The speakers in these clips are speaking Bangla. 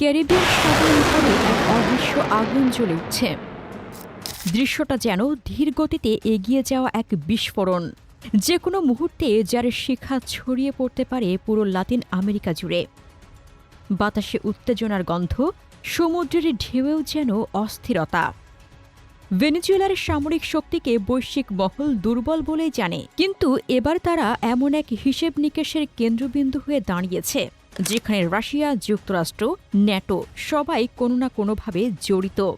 ক্যারিবিয়ান সাগর উপরে এক অদৃশ্য আগুন জ্বলে উঠছে। দৃশ্যটা যেন ধীর গতিতে এগিয়ে যাওয়া এক বিস্ফোরণ। যে কোনো মুহূর্তে যার শিখা ছড়িয়ে পড়তে পারে পুরো লাতিন আমেরিকা জুড়ে। বাতাসে উত্তেজনার গন্ধ, সমুদ্রের ঢেউয়েও যেন অস্থিরতা। ভেনেজুয়েলার সামরিক শক্তিকে বৈশ্বিক মহল দুর্বল বলেই জানে, কিন্তু এবার তারা এমন এক হিসেব নিকেশের কেন্দ্রবিন্দু হয়ে দাঁড়িয়েছে। যেখানে রাশিয়া, যুক্তরাষ্ট্র, ন্যাটো সবাই কোনো না কোনোভাবে জড়িত।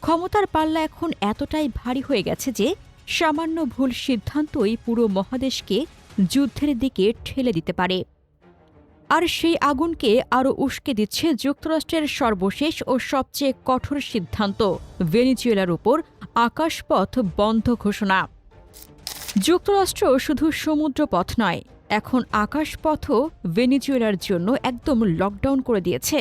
ক্ষমতার পাল্লা এখন এতটাই ভারী হয়ে গেছে যে সামান্য ভুল সিদ্ধান্তই পুরো মহাদেশকে যুদ্ধের দিকে ঠেলে দিতে পারে। আর সেই আগুনকে আরও উস্কে দিচ্ছে যুক্তরাষ্ট্রের সর্বশেষ ও সবচেয়ে কঠোর সিদ্ধান্ত, ভেনিজুয়েলার উপর আকাশপথ বন্ধ ঘোষণা। যুক্তরাষ্ট্র শুধু সমুদ্রপথ নয় এখন আকাশপথও ভেনিজুয়েলার জন্য একদম লকডাউন করে দিয়েছে।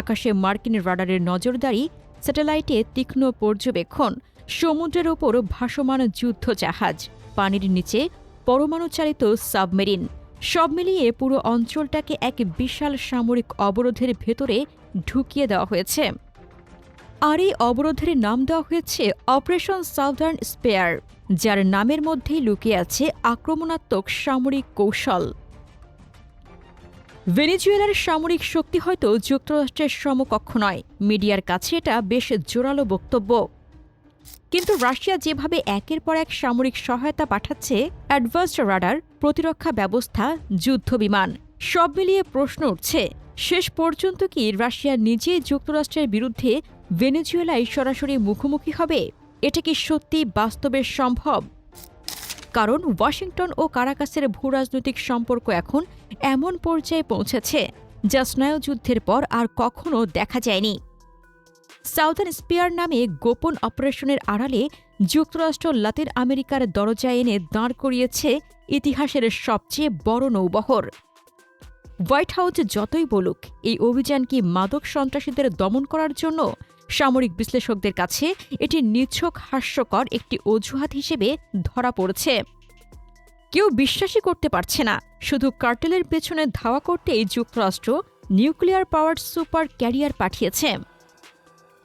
আকাশে মার্কিন রাডারের নজরদারি, স্যাটেলাইটে তীক্ষ্ণ পর্যবেক্ষণ, সমুদ্রের ওপর ভাসমান যুদ্ধ জাহাজ পানির নিচে পরমাণুচালিত সাবমেরিন, সব মিলিয়ে পুরো অঞ্চলটাকে এক বিশাল সামরিক অবরোধের ভেতরে ঢুকিয়ে দেওয়া হয়েছে। আর এই অবরোধের নাম দেওয়া হয়েছে অপারেশন সাউদার্ন স্পেয়ার। যার নামের মধ্যেই লুকিয়ে আছে আক্রমণাত্মক সামরিক কৌশল। ভেনেজুয়েলার সামরিক শক্তি হয়তো যুক্তরাষ্ট্রের সমকক্ষ নয়। মিডিয়ার কাছে এটা বেশ জোরালো বক্তব্য। কিন্তু রাশিয়া যেভাবে একের পর এক সামরিক সহায়তা পাঠাচ্ছে, অ্যাডভান্সড রাডার, প্রতিরক্ষা ব্যবস্থা যুদ্ধবিমান সব মিলিয়ে প্রশ্ন উঠছে, শেষ পর্যন্ত কি রাশিয়া নিজেই যুক্তরাষ্ট্রের বিরুদ্ধে ভেনেজুয়েলায় সরাসরি মুখোমুখি হবে? এটা কি সত্যি বাস্তবে সম্ভব? কারণ ওয়াশিংটন ও কারাকাসের ভূ রাজনৈতিক সম্পর্ক এখন এমন পর্যায়ে পৌঁছেছে যা স্নায়ুযুদ্ধের পর আর কখনো দেখা যায়নি। সাউথার্ন স্পিয়ার নামে গোপন অপারেশনের আড়ালে যুক্তরাষ্ট্র লাতিন আমেরিকার দরজায় এনে দাঁড় করিয়েছে ইতিহাসের সবচেয়ে বড় নৌবহর। হোয়াইট হাউস যতই বলুক, এই অভিযান কি মাদক সন্ত্রাসীদের দমন করার জন্য সামরিক বিশ্লেষকদের কাছে এটি নিছক, হাস্যকর একটি অজুহাত হিসেবে ধরা পড়েছে। কেউ বিশ্বাসই করতে পারছে না। শুধু কার্টেলের পেছনে ধাওয়া করতেই যুক্তরাষ্ট্র নিউক্লিয়ার পাওয়ার সুপার ক্যারিয়ার পাঠিয়েছে।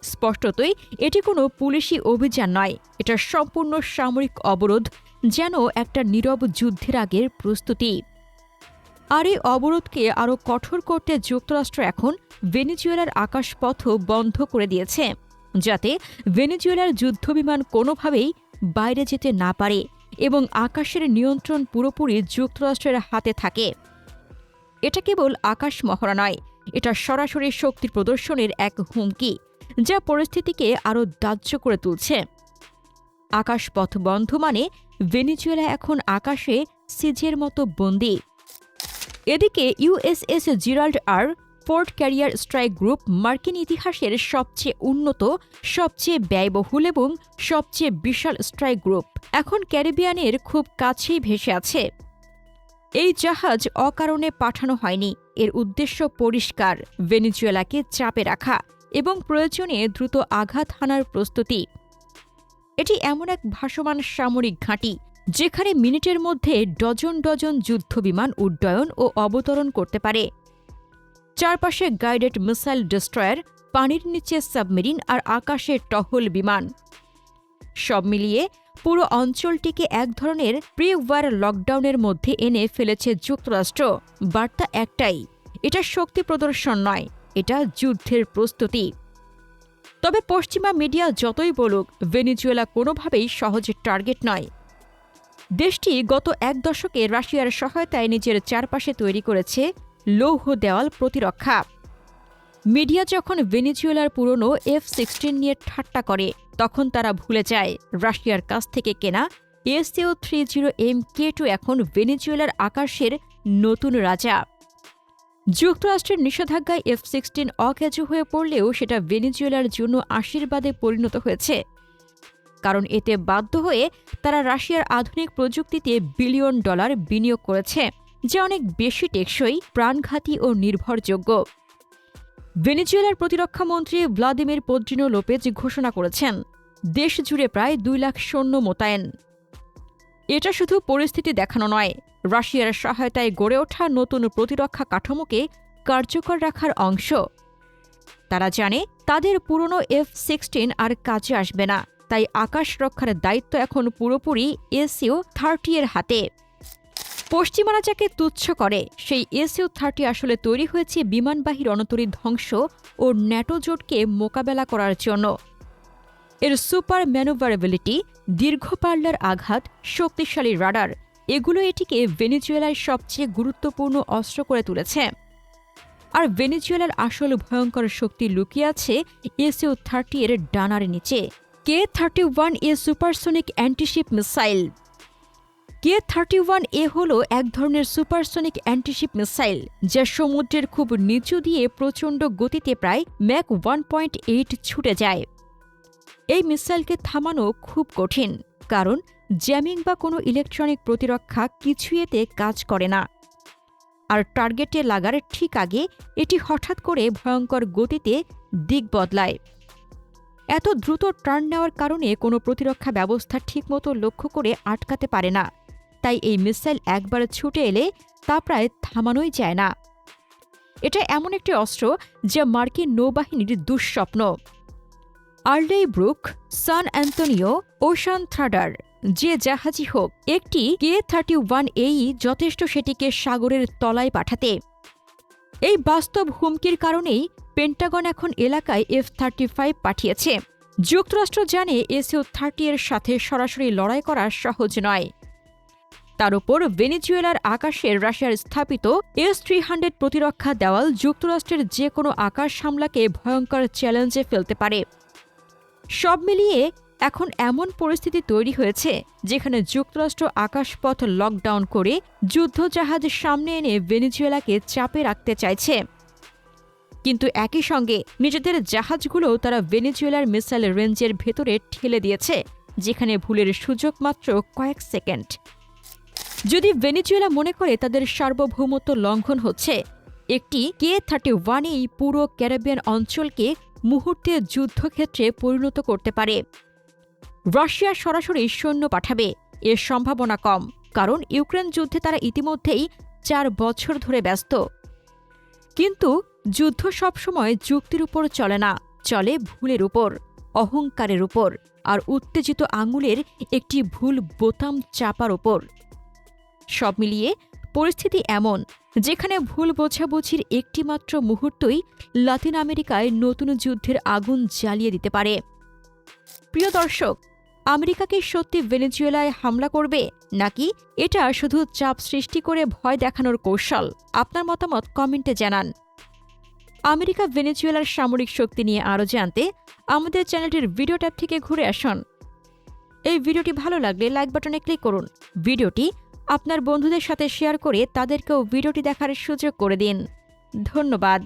স্পষ্টতই, এটি কোনো পুলিশি অভিযান নয়। এটা সম্পূর্ণ সামরিক অবরোধ, যেন একটা নীরব যুদ্ধের আগের প্রস্তুতি। আর এই অবরোধকে আরও কঠোর করতে যুক্তরাষ্ট্র এখন ভেনেজুয়েলার আকাশপথ বন্ধ করে দিয়েছে, যাতে ভেনেজুয়েলার যুদ্ধবিমান কোনোভাবেই বাইরে যেতে না পারে এবং আকাশের নিয়ন্ত্রণ পুরোপুরি যুক্তরাষ্ট্রের হাতে থাকে। এটা কেবল আকাশ মহড়া নয়, এটা সরাসরি শক্তি প্রদর্শনের এক হুমকি, যা পরিস্থিতিকে আরও দাহ্য করে তুলছে। আকাশপথ বন্ধ মানে ভেনিজুয়েলা এখন আকাশে সিজের মতো বন্দী এদিকে USS Gerald R Ford carrier strike group মার্কিন ইতিহাসের সবচেয়ে উন্নত, সবচেয়ে ব্যয়বহুল এবং সবচেয়ে বিশাল স্ট্রাইক গ্রুপ। এখন ক্যারিবিয়ানের খুব কাছেই ভেসে আছে। এই জাহাজ অকারণে পাঠানো হয়নি। এর উদ্দেশ্য পরিষ্কার, ভেনিজুয়েলাকে চাপে রাখা এবং প্রয়োজনে দ্রুত আঘাত হানার প্রস্তুতি। এটি এমন এক ভাসমান সামরিক ঘাঁটি যেখানে মিনিটের মধ্যে ডজন ডজন যুদ্ধবিমান উড্ডয়ন ও অবতরণ করতে পারে। চারপাশে গাইডেড মিসাইল ডিস্ট্রয়ার পানির নিচে সাবমেরিন আর আকাশে টহল বিমান। সব মিলিয়ে পুরো অঞ্চলটিকে এক ধরনের প্রি ওয়ার লকডাউনের মধ্যে এনে ফেলেছে যুক্তরাষ্ট্র। বার্তা একটাই, এটা শক্তি প্রদর্শন নয়, এটা যুদ্ধের প্রস্তুতি। তবে পশ্চিমা মিডিয়া যতই বলুক, ভেনিজুয়েলা কোনোভাবেই সহজে টার্গেট নয়। দেশটি গত এক দশকে রাশিয়ার সহায়তায় নিজের চারপাশে তৈরি করেছে লৌহ দেওয়াল প্রতিরক্ষা। মিডিয়া যখন ভেনিজুয়েলার পুরনো এফ সিক্সটিন নিয়ে ঠাট্টা করে, তখন তারা ভুলে যায় রাশিয়ার কাছ থেকে কেনা SU three zero M K two এখন ভেনিজুয়েলার আকাশের নতুন রাজা। যুক্তরাষ্ট্রের নিষেধাজ্ঞায় এফ সিক্সটিন অকেজু হয়ে পড়লেও সেটা ভেনিজুয়েলার জন্য আশীর্বাদে পরিণত হয়েছে। কারণ এতে বাধ্য হয়ে তারা রাশিয়ার আধুনিক প্রযুক্তিতে বিলিয়ন ডলার বিনিয়োগ করেছে, যা অনেক বেশি টেকসই, প্রাণঘাতী ও নির্ভরযোগ্য। ভেনিজুয়েলার প্রতিরক্ষা মন্ত্রী ভ্লাদিমির পোদ্রিনো লোপেজ ঘোষণা করেছেন, দেশ জুড়ে প্রায় দুই লাখ সৈন্য মোতায়েন। এটা শুধু পরিস্থিতি দেখানো নয়, রাশিয়ার সহায়তায় গড়ে ওঠা নতুন প্রতিরক্ষা কাঠামোকে কার্যকর রাখার অংশ। তারা জানে তাদের পুরনো এফ সিক্সটিন আর কাজে আসবে না। তাই আকাশ রক্ষার দায়িত্ব এখন পুরোপুরি এসিও থার্টি এর হাতে। পশ্চিমারা যাকে তুচ্ছ করে, সেই এসিও থার্টি আসলে তৈরি হয়েছে বিমানবাহী রণতরী ধ্বংস ও ন্যাটো জোটকে মোকাবেলা করার জন্য। এর সুপার ম্যানুভারেবিলিটি, দীর্ঘ পাল্লার আঘাত, শক্তিশালী রাডার, এগুলো এটিকে ভেনেজুয়েলার সবচেয়ে গুরুত্বপূর্ণ অস্ত্র করে তুলেছে। আর ভেনেজুয়েলার আসল ভয়ঙ্কর শক্তি লুকিয়ে আছে এসিও থার্টি এর ডানার নিচে। K thirty one A supersonic antiship missile K thirty one A হল এক ধরনের সুপারসোনিক অ্যান্টিশিপ মিসাইল যা সমুদ্রের খুব নিচু দিয়ে প্রচণ্ড গতিতে প্রায় ম্যাক ওয়ান পয়েন্ট এইট ছুটে যায়। এই মিসাইলকে থামানো খুব কঠিন, কারণ জ্যামিং বা কোনো ইলেকট্রনিক প্রতিরক্ষা কিছুই এতে কাজ করে না। আর টার্গেটে লাগার ঠিক আগে এটি হঠাৎ করে ভয়ঙ্কর গতিতে দিক বদলায়। এত দ্রুত টার্ন নেওয়ার কারণে কোনো প্রতিরক্ষা ব্যবস্থা ঠিকমতো লক্ষ্য করে আটকাতে পারে না। তাই এই মিসাইল একবার ছুটে এলে তা প্রায় থামানোই যায় না। এটা এমন একটি অস্ত্র যা মার্কিন নৌবাহিনীর দুঃস্বপ্ন। Arleigh Burke, San Antonio ocean থ্রাডার, যে জাহাজই হোক, একটি কে থার্টি ওয়ান এই যথেষ্ট সেটিকে সাগরের তলায় পাঠাতে। এই বাস্তব হুমকির কারণেই পেন্টাগন এখন এলাকায় এফ থার্টি ফাইভ পাঠিয়েছে। যুক্তরাষ্ট্র জানে এসিও থার্টি এর সাথে সরাসরি লড়াই করা সহজ নয়। তার উপর ভেনিজুয়েলার আকাশের রাশিয়ার স্থাপিত এস থ্রি হান্ড্রেড প্রতিরক্ষা দেওয়াল যুক্তরাষ্ট্রের যে কোনো আকাশ হামলাকে ভয়ঙ্কর চ্যালেঞ্জে ফেলতে পারে। সব মিলিয়ে এখন এমন পরিস্থিতি তৈরি হয়েছে, যেখানে যুক্তরাষ্ট্র আকাশপথ লকডাউন করে যুদ্ধজাহাজ সামনে এনে ভেনিজুয়েলাকে চাপে রাখতে চাইছে। কিন্তু একই সঙ্গে নিজেদের জাহাজগুলোও তারা ভেনেজুয়েলার মিসাইল রেঞ্জের ভেতরে ঠেলে দিয়েছে, যেখানে ভুলের সুযোগ মাত্র কয়েক সেকেন্ড। যদি ভেনেজুয়েলা মনে করে তাদের সার্বভৌমত্ব লঙ্ঘন হচ্ছে, একটি কে থার্টি ওয়ানেই পুরো ক্যারিবিয়ান অঞ্চলকে মুহূর্তে যুদ্ধক্ষেত্রে পরিণত করতে পারে। রাশিয়া সরাসরি সৈন্য পাঠাবে, এর সম্ভাবনা কম, কারণ ইউক্রেন যুদ্ধে তারা ইতিমধ্যেই চার বছর ধরে ব্যস্ত। কিন্তু যুদ্ধ সবসময় যুক্তির উপর চলে না, চলে ভুলের উপর, অহংকারের উপর, আর উত্তেজিত আঙুলের একটি ভুল বোতাম চাপার ওপর সব মিলিয়ে পরিস্থিতি এমন, যেখানে ভুল বোঝাবুঝির একটিমাত্র মুহূর্তই লাতিন আমেরিকায় নতুন যুদ্ধের আগুন জ্বালিয়ে দিতে পারে। প্রিয় দর্শক আমেরিকাকে সত্যি ভেনেজুয়েলায় হামলা করবে, নাকি এটা শুধু চাপ সৃষ্টি করে ভয় দেখানোর কৌশল? আপনার মতামত কমেন্টে জানান। আমেরিকা ভেনেজুয়েলার সামরিক শক্তি নিয়ে আরও জানতে আমাদের চ্যানেলটির ভিডিও ট্যাব থেকে ঘুরে আসুন। এই ভিডিওটি ভালো লাগলে লাইক বাটনে ক্লিক করুন। ভিডিওটি আপনার বন্ধুদের সাথে শেয়ার করে তাদেরকেও ভিডিওটি দেখার সুযোগ করে দিন। ধন্যবাদ।